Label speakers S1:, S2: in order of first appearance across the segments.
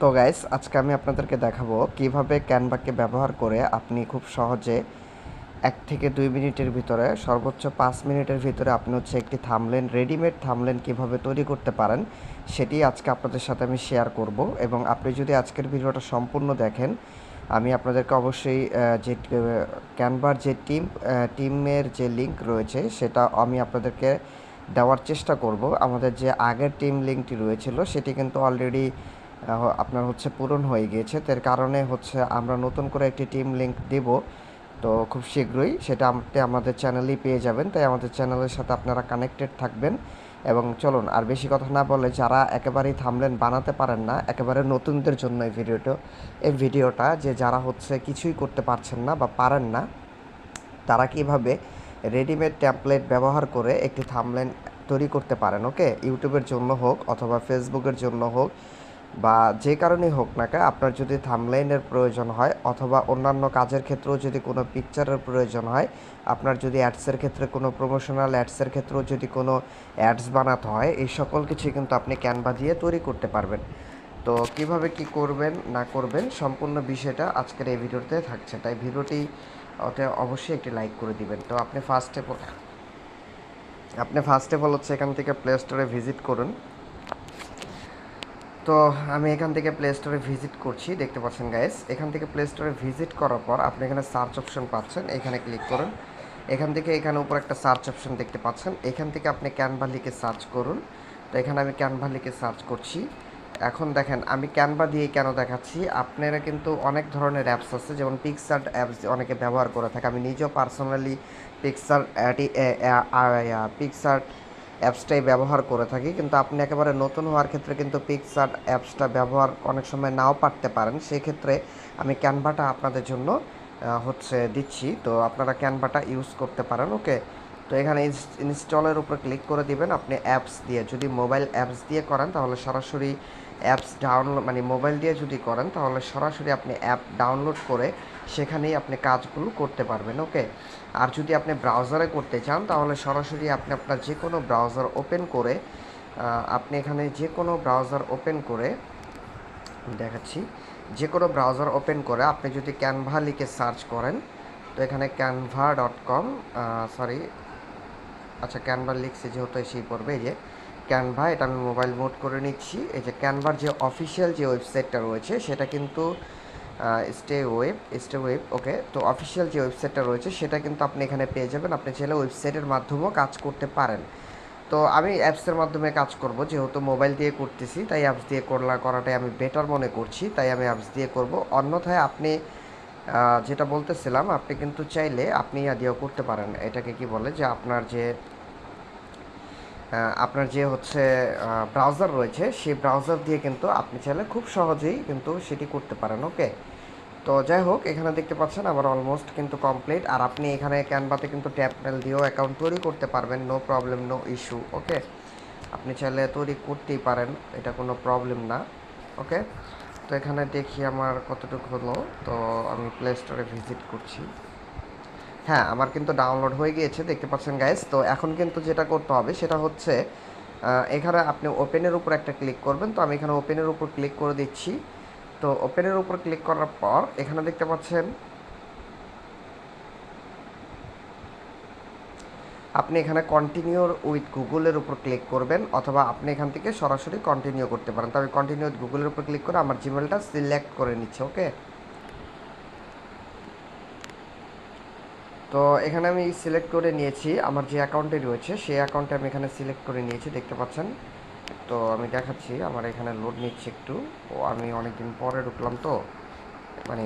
S1: তো গাইস আজকে আমি আপনাদেরকে দেখাবো কীভাবে ক্যানভাকে ব্যবহার করে আপনি খুব সহজে এক থেকে দুই মিনিটের ভিতরে, সর্বোচ্চ পাঁচ মিনিটের ভিতরে আপনি হচ্ছে একটি থামলেন রেডিমেড থামলেন কীভাবে তৈরি করতে পারেন, সেটি আজকে আপনাদের সাথে আমি শেয়ার করব। এবং আপনি যদি আজকের ভিডিওটা সম্পূর্ণ দেখেন, আমি আপনাদেরকে অবশ্যই যে ক্যানভার যে টিম টিমের যে লিংক রয়েছে, সেটা আমি আপনাদেরকে দেওয়ার চেষ্টা করব। আমাদের যে আগের টিম লিঙ্কটি রয়েছিল, সেটি কিন্তু অলরেডি আপনার হচ্ছে পূরণ হয়ে গিয়েছে। তার কারণে হচ্ছে আমরা নতুন করে একটি টিম লিঙ্ক দেব। তো খুব শীঘ্রই সেটা আপনি আমাদের চ্যানেলেই পেয়ে যাবেন। তাই আমাদের চ্যানেলের সাথে আপনারা কানেক্টেড থাকবেন। এবং চলুন, আর বেশি কথা না বলে যারা একেবারেই থামলেন বানাতে পারেন না, একেবারে নতুনদের জন্য এই ভিডিওটা এই ভিডিওটা যে যারা হচ্ছে কিছুই করতে পারছেন না বা পারেন না, তারা কীভাবে রেডিমেড ট্যাম্পলেট ব্যবহার করে একটি থামলেন তৈরি করতে পারেন, ওকে? ইউটিউবের জন্য হোক অথবা ফেসবুকের জন্য হোক বা যে কারণেই হোক না কেন, আপনার যদি থামলাইনের প্রয়োজন হয় অথবা অন্যান্য কাজের ক্ষেত্রেও যদি কোনো পিকচারের প্রয়োজন হয়, আপনার যদি অ্যাডসের ক্ষেত্রে কোনো প্রমোশনাল অ্যাডসের ক্ষেত্রেও যদি কোনো অ্যাডস বানাতে হয়, এই সকল কিছু কিন্তু আপনি ক্যানভা দিয়ে তৈরি করতে পারবেন। তো কীভাবে কি করবেন, না করবেন, সম্পূর্ণ বিষয়টা আজকের এই ভিডিওতে থাকছে। তাই ভিডিওটি অবশ্যই একটি লাইক করে দিবেন। তো আপনি ফার্স্ট আপনি ফার্স্ট অফ হচ্ছে এখান থেকে প্লে স্টোরে ভিজিট করুন। তো আমি এখান থেকে প্লে স্টোরে ভিজিট করছি, দেখতে পাচ্ছেন গাইস এখান থেকে প্লে স্টোরে ভিজিট করার পর আপনি এখানে সার্চ অপশন পাচ্ছেন, এখানে ক্লিক করুন। এখান থেকে এখানে উপর একটা সার্চ অপশন দেখতে পাচ্ছেন। এখান থেকে আপনি ক্যানভা লিখে সার্চ করুন। তো এখানে আমি ক্যানভা লিখে সার্চ করছি। এখন দেখেন, আমি ক্যানভা দিয়ে কেন দেখাচ্ছি? আপনারা কিন্তু অনেক ধরনের অ্যাপস আছে, যেমন পিক্সার্ট অ্যাপস অনেকে ব্যবহার করে থাকে। আমি নিজেও পার্সোনালি পিক্সার পিক্সার্ট অ্যাপসটাই ব্যবহার করে থাকি, কিন্তু আপনি একেবারে নতুন হওয়ার ক্ষেত্রে কিন্তু পিকসার্ট অ্যাপসটা ব্যবহার অনেক সময় নাও পারতে পারেন। সেক্ষেত্রে আমি ক্যানভাটা আপনাদের জন্য হচ্ছে দিচ্ছি। তো আপনারা ক্যানভাটা ইউজ করতে পারেন, ওকে? তো এখানে ইনস্টলের উপর ক্লিক করে দিবেন। আপনি অ্যাপস দিয়ে, যদি মোবাইল অ্যাপস দিয়ে করেন, তাহলে সরাসরি অ্যাপস ডাউনলোড মানে মোবাইল দিয়ে যদি করেন, তাহলে সরাসরি আপনি অ্যাপ ডাউনলোড করে সেখানেই আপনি কাজগুলো করতে পারবেন ওকে আর যদি আপনি ব্রাউজারে করতে চান, তাহলে সরাসরি আপনি আপনার যে কোনো ব্রাউজার ওপেন করে আপনি এখানে যে কোনো ব্রাউজার ওপেন করে দেখাচ্ছি যে কোনো ব্রাউজার ওপেন করে আপনি যদি ক্যানভা লিখে সার্চ করেন, তো এখানে ক্যানভা ডট কম সরি আচ্ছা ক্যানভা লিখছি যেহেতু সেই পড়বে যে ক্যানভা এটা আমি মোবাইল মোড করে নিচ্ছি। এই যে ক্যানভার যে অফিসিয়াল যে ওয়েবসাইটটা রয়েছে, সেটা কিন্তু stay web stay web okay তো অফিসিয়াল যে ওয়েবসাইটটা রয়েছে, সেটা কিন্তু আপনি এখানে পেয়ে যাবেন। আপনি চাইলে ওয়েবসাইটের মাধ্যমেও কাজ করতে পারেন। তো আমি অ্যাপসের মাধ্যমে কাজ করব, যেহেতু মোবাইল দিয়ে করতেছি, তাই অ্যাপস দিয়ে করলা, করাটাই আমি বেটার মনে করছি, তাই আমি অ্যাপস দিয়ে করব। অন্যথায় আপনি যেটা বলতেছিলাম, আপনি কিন্তু চাইলে আপনি ইয়া দিয়েও করতে পারেন। এটাকে কি বলে যে আপনার যে আপনার যে হচ্ছে ব্রাউজার রয়েছে, সেই ব্রাউজার দিয়ে কিন্তু আপনি চাইলে খুব সহজেই কিন্তু সেটি করতে পারেন ওকে তো যাই হোক, এখানে দেখতে পাচ্ছেন আমার অলমোস্ট কিন্তু কমপ্লিট আর আপনি এখানে ক্যানভাতে কিন্তু ট্যাপমেল দিয়েও অ্যাকাউন্ট তৈরি করতে পারবেন no problem no issue okay আপনি চাইলে তৈরি করতেই পারেন, এটা কোনো প্রবলেম না ওকে তো এখানে দেখি আমার কতটুকু হলো, তো আমি প্লে স্টোরে ভিজিট করছি। হ্যাঁ আমার কিন্তু ডাউনলোড হয়ে গিয়েছে, দেখতে পাচ্ছেন গাইস তো এখন কিন্তু যেটা করতে হবে, সেটা হচ্ছে এখানে আপনি ওপেনের উপর একটা ক্লিক করবেন। তো আমি এখানে ওপেনের উপর ক্লিক করে দিচ্ছি। তো ওপেনের উপর ক্লিক করার পর, এখানে দেখতে পাচ্ছেন, আপনি এখানে কন্টিনিউ উইথ গুগলের উপর ক্লিক করবেন, অথবা আপনি এখান থেকে সরাসরি কন্টিনিউ করতে পারেন। তো আমি কন্টিনিউ উইথ গুগলের উপর ক্লিক করে আমার জিমেলটা সিলেক্ট করে নিচ্ছি ওকে তো এখানে আমি সিলেক্ট করে নিয়েছি, আমার যে অ্যাকাউন্টে রয়েছে, সেই অ্যাকাউন্টে আমি এখানে সিলেক্ট করে নিয়েছি, দেখতে পাচ্ছেন? তো আমি দেখাচ্ছি, আমার এখানে লোড নিচ্ছে একটু। ও, আমি অনেকদিন পরে ঢুকলাম তো। মানে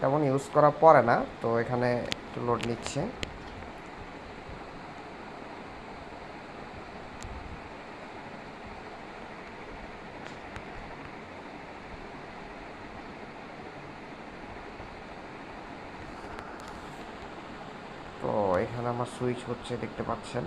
S1: তেমন ইউজ করা পরে না, তো এখানে একটু লোড নিচ্ছে তো এখানে আমার সুইচ হচ্ছে, দেখতে পাচ্ছেন।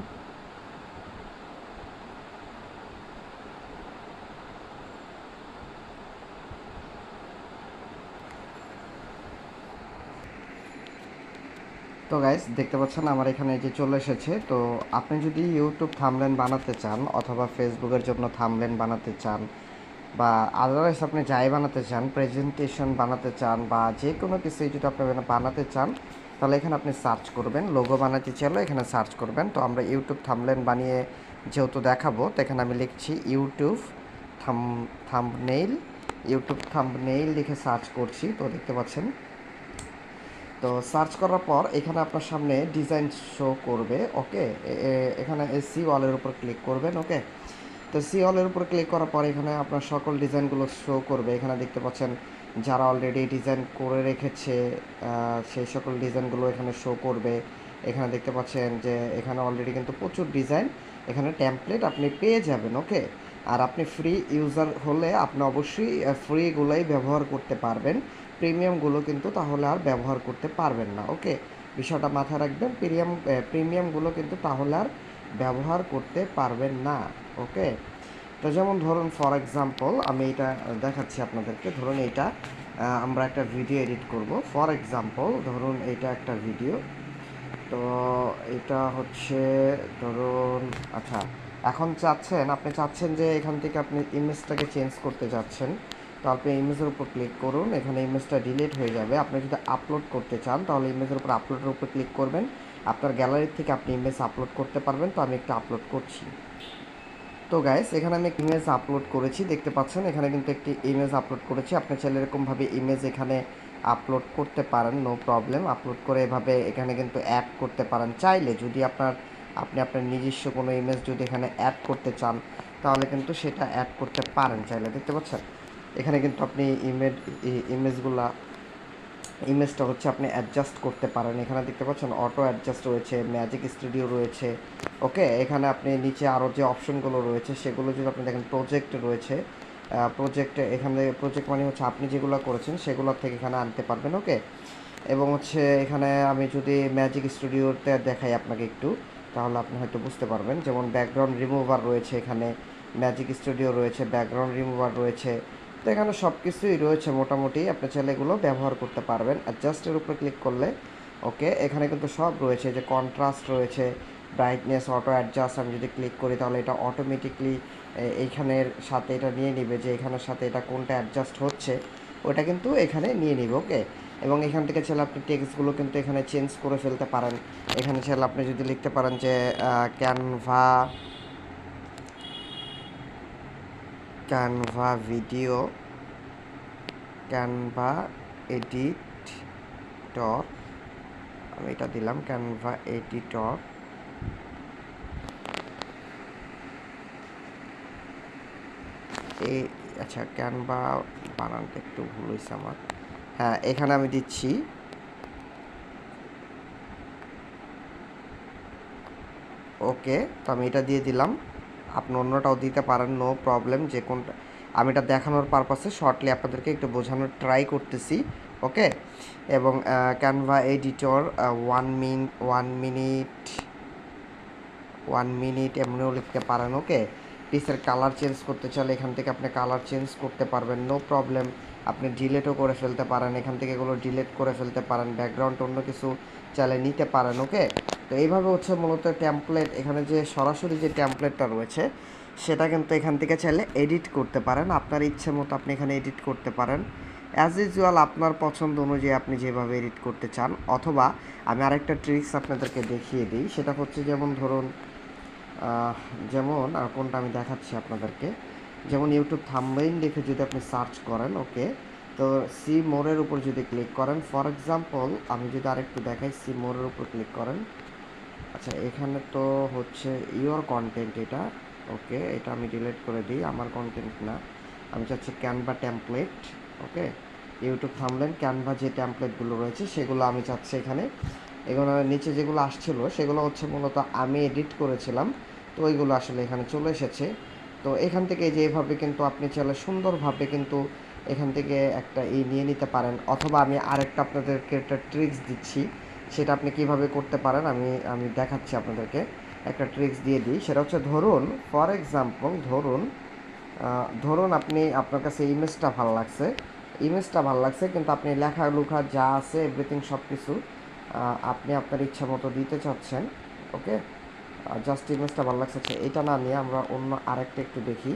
S1: তো গাইস দেখতে পাচ্ছেন আমার এখানে যে চলে এসেছে। তো আপনি যদি ইউটিউব থামলেন বানাতে চান অথবা ফেসবুকের জন্য থামলেন বানাতে চান বা আদারওয়াইজ আপনি যাই বানাতে চান প্রেজেন্টেশন বানাতে চান বা যে কোনো কিছুই যদি আপনি বানাতে চান তাহলে এখানে আপনি সার্চ করবেন লোগো বানাতে চাইলে এখানে সার্চ করবেন। তো আমরা ইউটিউব থামলেন বানিয়ে যেহেতু দেখাবো, তো এখানে আমি লিখছি YouTube thumb thumbnail YouTube thumbnail লিখে সার্চ করছি, তো দেখতে পাচ্ছেন। তো সার্চ করার পর এখানে আপনার সামনে ডিজাইন শো করবে ওকে এখানে সি ওয়ালের উপর ক্লিক করবেন ওকে তো সি ওয়ালের উপর ক্লিক করার পর এখানে আপনার সকল ডিজাইনগুলো শো করবে। এখানে দেখতে পাচ্ছেন যারা অলরেডি ডিজাইন করে রেখেছে সেই সকল ডিজাইনগুলো এখানে শো করবে। এখানে দেখতে পাচ্ছেন যে এখানে অলরেডি কিন্তু প্রচুর ডিজাইন এখানে ট্যাম্পলেট আপনি পেয়ে যাবেন ওকে আর আপনি ফ্রি ইউজার হলে আপনি অবশ্যই ফ্রিগুলোই ব্যবহার করতে পারবেন। প্রিমিয়ামগুলো কিন্তু তাহলে আর ব্যবহার করতে পারবেন না ওকে বিষয়টা মাথায় রাখবেন প্রিমিয়াম প্রিমিয়ামগুলো কিন্তু তাহলে আর ব্যবহার করতে পারবেন না ওকে তো যেমন ধরুন ফর এক্সাম্পল আমি এটা দেখাচ্ছি আপনাদেরকে। ধরুন এইটা আমরা একটা ভিডিও এডিট করব। ফর এক্সাম্পল ধরুন এটা একটা ভিডিও তো এটা হচ্ছে, ধরুন আচ্ছা এখন চাচ্ছেন, আপনি চাচ্ছেন যে এখান থেকে আপনি ইমেজটাকে চেঞ্জ করতে চাচ্ছেন তো আপনি ইমেজের উপর ক্লিক করুন, এখানে ইমেজটা ডিলিট হয়ে যাবে। আপনি যদি আপলোড করতে চান, তাহলে ইমেজের উপর আপলোডের উপর ক্লিক করবেন। আপনার গ্যালারি থেকে আপনি ইমেজ আপলোড করতে পারবেন। তো আমি একটা আপলোড করছি। তো গাইস এখানে আমি ইমেজ আপলোড করেছি, দেখতে পাচ্ছেন? এখানে কিন্তু একটি ইমেজ আপলোড করেছি। আপনি চাইলে এরকমভাবে ইমেজ এখানে আপলোড করতে পারেন নো প্রবলেম আপলোড করে এভাবে এখানে কিন্তু অ্যাড করতে পারেন। চাইলে যদি আপনার, আপনি আপনার নিজস্ব কোনো ইমেজ যদি এখানে অ্যাড করতে চান, তাহলে কিন্তু সেটা অ্যাড করতে পারেন। চাইলে দেখতে পাচ্ছেন? এখানে কিন্তু আপনি ইমেজ ইমেজগুলা ইমেজটা হচ্ছে আপনি অ্যাডজাস্ট করতে পারেন। এখানে দেখতে পাচ্ছেন অটো অ্যাডজাস্ট রয়েছে ম্যাজিক স্টুডিও রয়েছে ওকে এখানে আপনি নিচে আরও যে অপশনগুলো রয়েছে, সেগুলো যদি আপনি দেখেন প্রজেক্ট রয়েছে। প্রজেক্ট এখানে প্রজেক্ট মানে হচ্ছে আপনি যেগুলো করেছেন, সেগুলোর থেকে এখানে আনতে পারবেন ওকে এবং হচ্ছে এখানে আমি যদি ম্যাজিক স্টুডিওতে দেখাই আপনাকে একটু, তাহলে আপনি হয়তো বুঝতে পারবেন। যেমন ব্যাকগ্রাউন্ড রিমুভার রয়েছে এখানে ম্যাজিক স্টুডিও রয়েছে ব্যাকগ্রাউন্ড রিমুভার রয়েছে তো এখানে সব কিছুই রয়েছে মোটামুটি। আপনি চাইলে এগুলো ব্যবহার করতে পারবেন। অ্যাডজাস্টের উপরে ক্লিক করলে ওকে এখানে কিন্তু সব রয়েছে। যে কন্ট্রাস্ট রয়েছে ব্রাইটনেস অটো অ্যাডজাস্ট আমি যদি ক্লিক করি, তাহলে এটা অটোমেটিকলি এইখানের সাথে এটা নিয়ে নিবে যে এখানের সাথে এটা কোনটা অ্যাডজাস্ট হচ্ছে, ওটা কিন্তু এখানে নিয়ে নিবে ওকে এবং এখান থেকে চাইলে আপনি টেক্সটগুলো কিন্তু এখানে চেঞ্জ করে ফেলতে পারেন। এখানে চাইলে আপনি যদি লিখতে পারেন যে Canva Canva video Canva editor আমি এটা দিলাম ক্যানভা এডিটর এই আচ্ছা ক্যানভা বানানটা একটু ভুল হয়েছে আমার। হ্যাঁ এখানে আমি দিচ্ছি। ওকে, তো আমি এটা দিয়ে দিলাম। আপনি অন্যটাও দিতে পারেন নো প্রবলেম যে কোনটা, আমি এটা দেখানোর পারপাসে শর্টলি আপনাদেরকে একটু বোঝানোর ট্রাই করতেছি ওকে এবং Canva editor one min one minute one minute এমনিও লিখতে পারেন ওকে পিসের কালার চেঞ্জ করতে চাইলে এখান থেকে আপনি কালার চেঞ্জ করতে পারবেন নো প্রবলেম আপনি ডিলেটও করে ফেলতে পারেন, এখান থেকে এগুলো ডিলেট করে ফেলতে পারেন ব্যাকগ্রাউন্ড অন্য কিছু চাইলে নিতে পারেন ওকে তো এইভাবে হচ্ছে মূলত ট্যাম্পলেট এখানে যে সরাসরি যে ট্যাম্পলেটটা রয়েছে, সেটা কিন্তু এখান থেকে চাইলে এডিট করতে পারেন। আপনার ইচ্ছে মতো আপনি এখানে এডিট করতে পারেন। অ্যাজ ইউজুয়াল আপনার পছন্দ অনুযায়ী আপনি যেভাবে এডিট করতে চান, অথবা আমি আরেকটা ট্রিক্স আপনাদেরকে দেখিয়ে দিই। সেটা হচ্ছে যেমন ধরুন যেমন, আর কোনটা আমি দেখাচ্ছি আপনাদেরকে। যেমন ইউটিউব থামবেইন দেখে যদি আপনি সার্চ করেন ওকে তো সি মোরের উপর যদি ক্লিক করেন ফর এক্সাম্পল আমি যদি আরেকটু দেখাই সি মোরের উপর ক্লিক করেন। আচ্ছা এখানে তো হচ্ছে ইওর কন্টেন্ট এটা। ওকে এটা আমি ডিলিট করে দিই, আমার কন্টেন্ট না। আমি চাচ্ছি ক্যানভা ট্যাম্পলেট ওকে ইউটিউব থামলেন ক্যানভা যে ট্যাম্পলেটগুলো রয়েছে, সেগুলো আমি চাচ্ছি এখানে। এগুলো নিচে যেগুলো আসছিল, সেগুলো হচ্ছে মূলত আমি এডিট করেছিলাম। তো ওইগুলো আসলে এখানে চলে এসেছে। তো এখান থেকে যে এভাবে কিন্তু আপনি চাইলে সুন্দরভাবে কিন্তু এখান থেকে একটা এই নিয়ে নিতে পারেন। অথবা আমি আরেকটা আপনাদেরকে একটা ট্রিক্স দিচ্ছি। সেটা আপনি কীভাবে করতে পারেন, আমি আমি দেখাচ্ছি আপনাদেরকে। একটা ট্রিক্স দিয়ে দিই। সেটা হচ্ছে ধরুন ফর এক্সাম্পল ধরুন ধরুন আপনি, আপনার কাছে ইমেজটা ভালো লাগছে। ইমেজটা ভালো লাগছে, কিন্তু আপনি লেখা, লুখা যা আছে এভরিথিং সব কিছু আপনি আপনার ইচ্ছা মতো দিতে চাচ্ছেন ওকে জাস্ট ইমেজটা ভালো লাগছে এটা না নিয়ে আমরা অন্য আরেকটা একটু দেখি।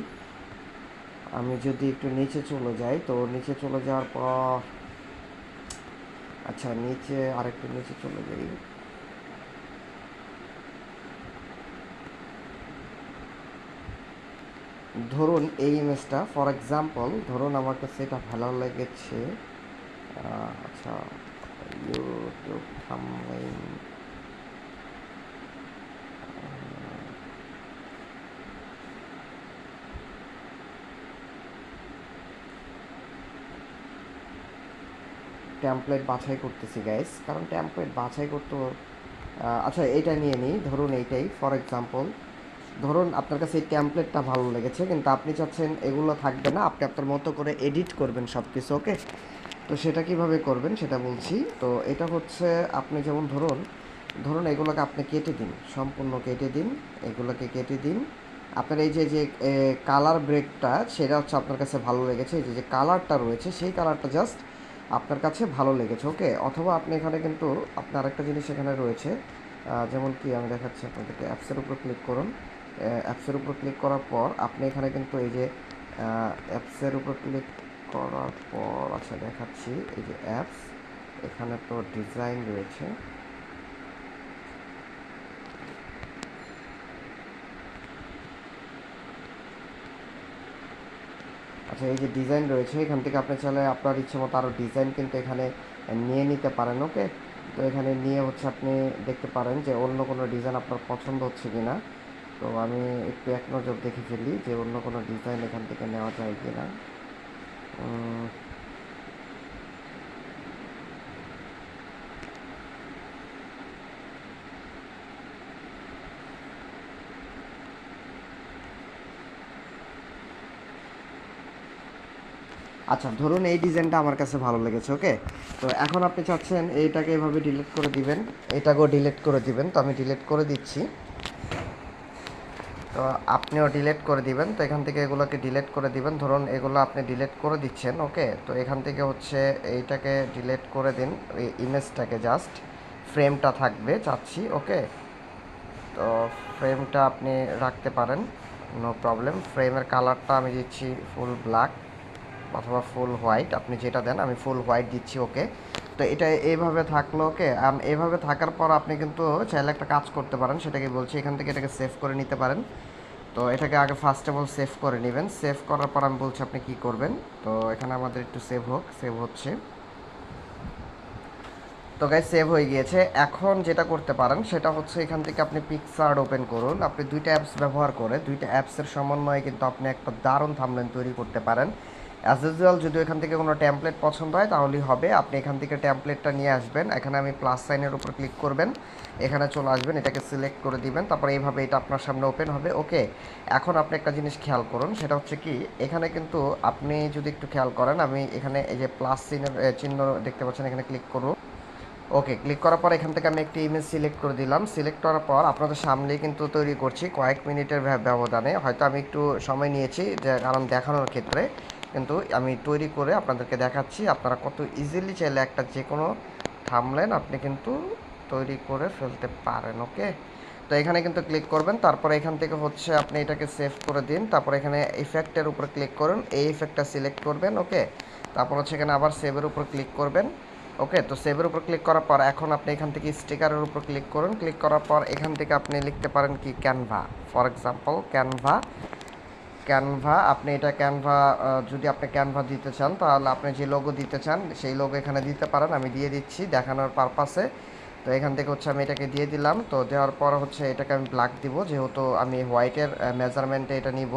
S1: আমি যদি একটু নিচে চলে যাই, তো নিচে চলে যাওয়ার পর আচ্ছা নিচে, আরেকটু নিচে চলে যাই। ধরুন এই ইমেজটা ফর এক্সাম্পল ধরুন আমার কাছে এটা ভালো লেগেছে। আচ্ছা ইউটিউব থাম্বনেইল ট্যাম্পলেট বাছাই করতেছি গাইস কারণ ট্যাম্পলেট বাছাই করতে আচ্ছা এইটা নিয়ে নিই, ধরুন এইটাই ফর এক্সাম্পল ধরুন আপনার কাছে এই ট্যাম্পলেটটা ভালো লেগেছে, কিন্তু আপনি চাচ্ছেন এগুলো থাকবে না, আপনি আপনার মতো করে এডিট করবেন সব কিছু ওকে তো সেটা কীভাবে করবেন সেটা বলছি। তো এটা হচ্ছে আপনি যেমন ধরুন ধরুন এগুলোকে আপনি কেটে দিন, সম্পূর্ণ কেটে দিন, এগুলোকে কেটে দিন। আপনার এই যে যে কালার ব্রেকটা সেটা হচ্ছে আপনার কাছে ভালো লেগেছে, এই যে কালারটা রয়েছে, সেই কালারটা জাস্ট আপনার কাছে ভালো লেগেছে, ওকে? অথবা আপনি এখানে কিন্তু আপনার আরেকটা জিনিস এখানে রয়েছে যেমন কি আমি দেখাচ্ছি আপনাদেরকে অ্যাপসের উপর ক্লিক করুন। অ্যাপসের উপর ক্লিক করার পর আপনি এখানে কিন্তু এই যে অ্যাপসের উপর ক্লিক করার পর আচ্ছা দেখাচ্ছি, এই যে অ্যাপস এখানে তো ডিজাইন রয়েছে। আচ্ছা এই যে ডিজাইন রয়েছে, এখান থেকে আপনি চাইলে আপনার ইচ্ছে মতো আরও ডিজাইন কিন্তু এখানে নিয়ে নিতে পারেন ওকে তো এখানে নিয়ে হচ্ছে আপনি দেখতে পারেন যে অন্য কোনো ডিজাইন আপনার পছন্দ হচ্ছে কি না তো আমি একটু এক নজর দেখে ফেলি যে অন্য কোনো ডিজাইন এখান থেকে নেওয়া যায় কি না আচ্ছা ধরুন এই ডিজাইনটা আমার কাছে ভালো লেগেছে ওকে তো এখন আপনি চাচ্ছেন এইটাকে এভাবে ডিলিট করে দিবেন, এটাকেও ডিলিট করে দিবেন, তো আমি ডিলিট করে দিচ্ছি। তো আপনিও ডিলিট করে দিবেন, তো এখান থেকে এগুলোকে ডিলিট করে দিবেন। ধরুন এগুলো আপনি ডিলিট করে দিচ্ছেন ওকে তো এখান থেকে হচ্ছে এইটাকে ডিলিট করে দিন, এই ইমেজটাকে জাস্ট ফ্রেমটা থাকবে চাচ্ছি ওকে তো ফ্রেমটা আপনি রাখতে পারেন নো প্রবলেম ফ্রেমের কালারটা আমি দিচ্ছি ফুল ব্ল্যাক অথবা ফুল হোয়াইট আপনি যেটা দেন, আমি ফুল হোয়াইট দিচ্ছি ওকে তো এটা এইভাবে থাকল ওকে এইভাবে থাকার পর আপনি কিন্তু চাইলে একটা কাজ করতে পারেন, সেটাকে বলছি, এখান থেকে এটাকে সেভ করে নিতে পারেন। তো এটাকে আগে ফার্স্ট অফ অল সেভ করে নেবেন। সেভ করার পর আমি বলছি, আপনি কি করবেন? তো এখানে আমাদের একটু সেভ হোক সেভ হচ্ছে। তো গাই সেভ হয়ে গিয়েছে। এখন যেটা করতে পারেন, সেটা হচ্ছে এখান থেকে আপনি পিকসার্ট ওপেন করুন। আপনি দুইটা অ্যাপস ব্যবহার করে, দুইটা অ্যাপসের সমন্বয়ে কিন্তু আপনি একটা দারুণ থামলেন তৈরি করতে পারেন। অ্যাজ ইউজুয়াল যদি এখান থেকে কোনো ট্যাম্পলেট পছন্দ হয়, তাহলেই হবে। আপনি এখান থেকে ট্যাম্পলেটটা নিয়ে আসবেন। এখানে আমি প্লাস সাইনের উপর ক্লিক করবেন। এখানে চলে আসবেন, এটাকে সিলেক্ট করে দিবেন। তারপর এইভাবে এটা আপনার সামনে ওপেন হবে। ওকে এখন আপনি একটা জিনিস খেয়াল করুন। সেটা হচ্ছে কি, এখানে কিন্তু আপনি যদি একটু খেয়াল করেন, আমি এখানে এই যে প্লাস চিহ্নের চিহ্ন দেখতে পাচ্ছেন, এখানে ক্লিক করুন। ওকে ক্লিক করার পর এখান থেকে আমি একটি ইমেজ সিলেক্ট করে দিলাম। সিলেক্ট করার পর আপনাদের সামনেই কিন্তু তৈরি করছি কয়েক মিনিটের ব্যবধানে। হয়তো আমি একটু সময় নিয়েছি যে কারণ দেখানোর ক্ষেত্রে। কিন্তু আমি তৈরি করে আপনাদেরকে দেখাচ্ছি। আপনারা কত ইজিলি চাইলে একটা যে কোনো থামলেন আপনি কিন্তু তৈরি করে ফেলতে পারেন, ওকে? তো এখানে কিন্তু ক্লিক করবেন, তারপরে এখান থেকে হচ্ছে আপনি এটাকে সেভ করে দিন। তারপর এখানে ইফেক্টের উপর ক্লিক করুন, এই ইফেক্টটা সিলেক্ট করবেন, ওকে? তারপর হচ্ছে এখানে আবার সেভের উপর ক্লিক করবেন, ওকে? তো সেভের উপর ক্লিক করার পর এখন আপনি এখান থেকে স্টিকারের উপর ক্লিক করুন। ক্লিক করার পর এখান থেকে আপনি লিখতে পারেন কি? Canva for example Canva Canva আপনি এটা ক্যানভা যদি আপনি ক্যানভা দিতে চান, তাহলে আপনি যে লোগো দিতে চান, সেই লোগো এখানে দিতে পারেন, আমি দিয়ে দিচ্ছি দেখানোর পারপাসে তো এখান থেকে হচ্ছে আমি এটাকে দিয়ে দিলাম। তো দেওয়ার পর হচ্ছে এটাকে আমি ব্ল্যাক দিব, যেহেতু আমি হোয়াইটের মেজারমেন্টে এটা নিব।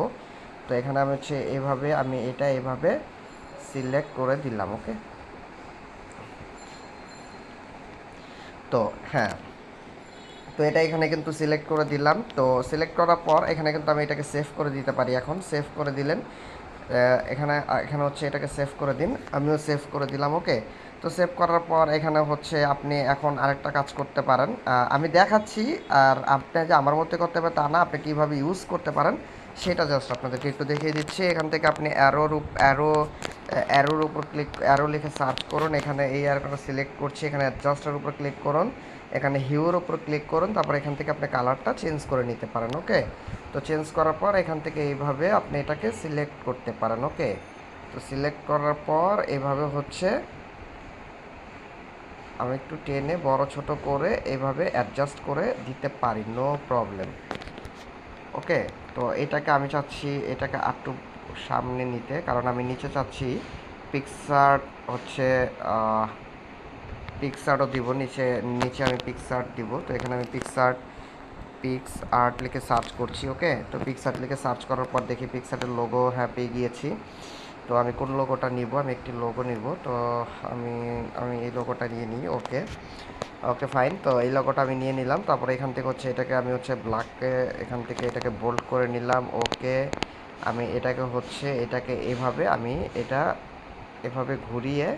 S1: তো এখানে আমি হচ্ছে এভাবে, আমি এটা এভাবে সিলেক্ট করে দিলাম ওকে তো হ্যাঁ। তো এটা এখানে কিন্তু সিলেক্ট করে দিলাম। তো সিলেক্ট করার পর এখানে কিন্তু আমি এটাকে সেভ করে দিতে পারি এখন। সেভ করে দিলেন। এখানে এখানে হচ্ছে এটাকে সেভ করে দিন। আমিও সেভ করে দিলাম ওকে তো সেভ করার পর এখানে হচ্ছে আপনি এখন আরেকটা কাজ করতে পারেন। আমি দেখাচ্ছি, আর আপনি যে আমার মধ্যে করতে পারেন তা না, আপনি কীভাবে ইউজ করতে পারেন। সেটা জাস্ট আপনাদেরকে একটু দেখিয়ে দিচ্ছি। এখান থেকে আপনি অ্যারোর অ্যারো অ্যারোর উপর ক্লিক অ্যারো লিখে সার্চ করুন। এখানে এই অ্যারোটা সিলেক্ট করছি। এখানে অ্যাডজাস্টের উপর ক্লিক করুন। এখানে হিউর উপর ক্লিক করুন। তারপর এখান থেকে আপনি কালারটা চেঞ্জ করে নিতে পারেন ওকে তো চেঞ্জ করার পর এখান থেকে এইভাবে আপনি এটাকে সিলেক্ট করতে পারেন ওকে তো সিলেক্ট করার পর এভাবে হচ্ছে আমি একটু টেনে বড় ছোট করে এভাবে অ্যাডজাস্ট করে দিতে পারি নো প্রবলেম ওকে তো এটাকে আমি চাচ্ছি, এটাকে একটু সামনে নিতে, কারণ আমি নিচে চাচ্ছি পিকচার হচ্ছে পিকসার্টও দিব, নিচে নিচে আমি পিকসার্ট দিব। তো এখানে আমি পিকসার্ট পিক্স আর্ট লিখে সার্চ করছি ওকে তো পিকসার্ট লিখে সার্চ করার পর দেখি পিকসার্টের লোগো হ্যাঁ পেয়ে গিয়েছি। তো আমি কোন লোগোটা নিব? আমি একটি লোগো নিব, তো আমি আমি এই লোগোটা নিয়ে নিই ওকে ওকে ফাইন তো এই লোগোটা আমি নিয়ে নিলাম। তারপরে এখান থেকে হচ্ছে এটাকে আমি হচ্ছে ব্ল্যাককে এখান থেকে এটাকে বোল্ড করে নিলাম। ওকে আমি এটাকে হচ্ছে এটাকে এভাবে আমি এটা এভাবে ঘুরিয়ে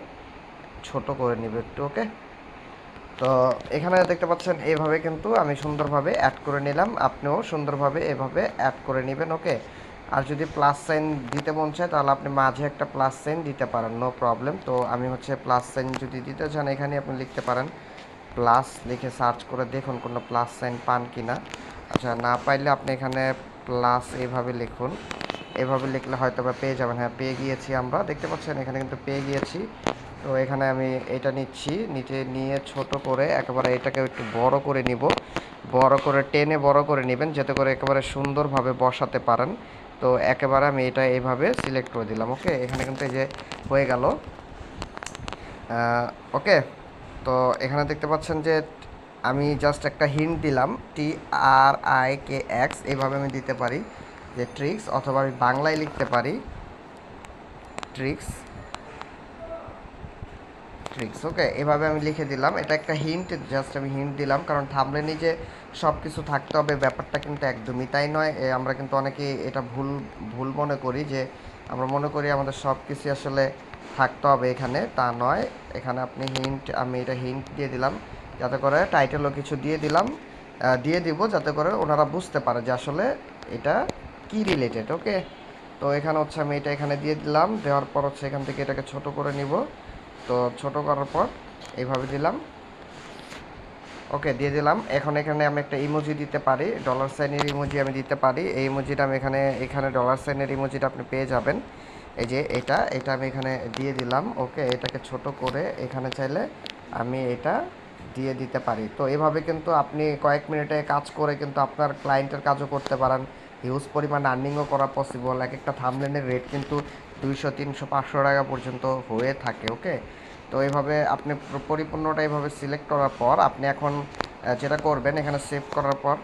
S1: ছোট করে নিব একটু ওকে তো এখানে দেখতে পাচ্ছেন এইভাবে কিন্তু আমি সুন্দরভাবে অ্যাড করে নিলাম। আপনিও সুন্দরভাবে এভাবে অ্যাড করে নেবেন ওকে আর যদি প্লাস সাইন দিতে মন চায়, তাহলে আপনি মাঝে একটা প্লাস সাইন দিতে পারেন নো প্রবলেম তো আমি হচ্ছে প্লাস সাইন যদি দিতে চান, এখানে আপনি লিখতে পারেন প্লাস লিখে সার্চ করে দেখুন কোনো প্লাস সাইন পান কি না আচ্ছা না পাইলে আপনি এখানে প্লাস এইভাবে লিখুন। এভাবে লিখলে হয়তো বা পেয়ে যাবেন। হ্যাঁ পেয়ে গিয়েছি আমরা। দেখতে পাচ্ছেন, এখানে কিন্তু পেয়ে গিয়েছি। তো এখানে আমি এটা নিচ্ছি, নিচে নিয়ে ছোট করে একেবারে এটাকে একটু বড় করে নিব। বড় করে টেনে বড় করে নেবেন, যাতে করে একেবারে সুন্দরভাবে বসাতে পারেন। তো একেবারে আমি এটা এইভাবে সিলেক্ট করে দিলাম। ওকে এখানে কিন্তু এই যে হয়ে গেল। ওকে তো এখানে দেখতে পাচ্ছেন যে আমি জাস্ট একটা হিন্ট দিলাম টি আর আই কে এক্স এইভাবে আমি দিতে পারি যে ট্রিক্স অথবা আমি বাংলায় লিখতে পারি ট্রিক্স ট্রিক্স ওকে এভাবে আমি লিখে দিলাম। এটা একটা হিন্ট জাস্ট আমি হিন্ট দিলাম, কারণ থামলেনি যে সব কিছু থাকতে হবে, ব্যাপারটা কিন্তু একদমই তাই নয়। আমরা কিন্তু অনেকে এটা ভুল ভুল মনে করি যে আমরা মনে করি আমাদের সব কিছু আসলে থাকতে হবে এখানে, তা নয়। এখানে আপনি হিন্ট আমি এটা হিন্ট দিয়ে দিলাম। যাতে করে টাইটেলও কিছু দিয়ে দিলাম। দিয়ে দিব যাতে করে ওনারা বুঝতে পারে যে আসলে এটা কি রিলেটেড ওকে তো এখানে হচ্ছে আমি এটা এখানে দিয়ে দিলাম। দেওয়ার পর হচ্ছে এখান থেকে এটাকে ছোট করে নিব। তো ছোট করার পর এইভাবে দিলাম। ওকে দিয়ে দিলাম। এখন এখানে আমি একটা ইমোজি দিতে পারি। ডলার সাইনের ইমোজি আমি দিতে পারি। এই ইমোজিটা আমি এখানে এখানে ডলার সাইনের ইমোজিটা আপনি পেয়ে যাবেন। এই যে এটা এটা আমি এখানে দিয়ে দিলাম। ওকে, এটাকে ছোট করে এখানে চাইলে আমি এটা দিয়ে দিতে পারি। তো এভাবে কিন্তু আপনি কয়েক মিনিটে কাজ করে কিন্তু আপনার ক্লায়েন্টের কাজও করতে পারেন। হিউজ পরিমাণ আর্নিংও করা পসিবল এক একটা থামলেনের রেট কিন্তু দুইশো, তিনশো, পাঁচশো টাকা পর্যন্ত হয়ে থাকে, ওকে? তো এইভাবে আপনি পরিপূর্ণটা এইভাবে সিলেক্ট করার পর, আপনি এখন যেটা করবেন এখানে সেভ করার পর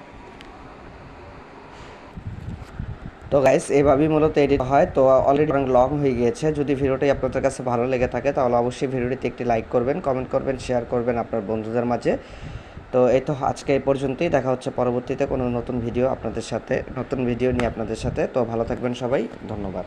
S1: তো গাইস এভাবেই মূলত এডিট হয়। তো অলরেডি অনেক লং হয়ে গিয়েছে। যদি ভিডিওটি আপনাদের কাছে ভালো লেগে থাকে, তাহলে অবশ্যই ভিডিওটিতে একটি লাইক করবেন কমেন্ট করবেন শেয়ার করবেন আপনার বন্ধুদের মাঝে। তো এই তো আজকে এই পর্যন্তই। দেখা হচ্ছে পরবর্তীতে কোনো নতুন ভিডিও আপনাদের সাথে, নতুন ভিডিও নিয়ে আপনাদের সাথে। তো ভালো থাকবেন সবাই। ধন্যবাদ।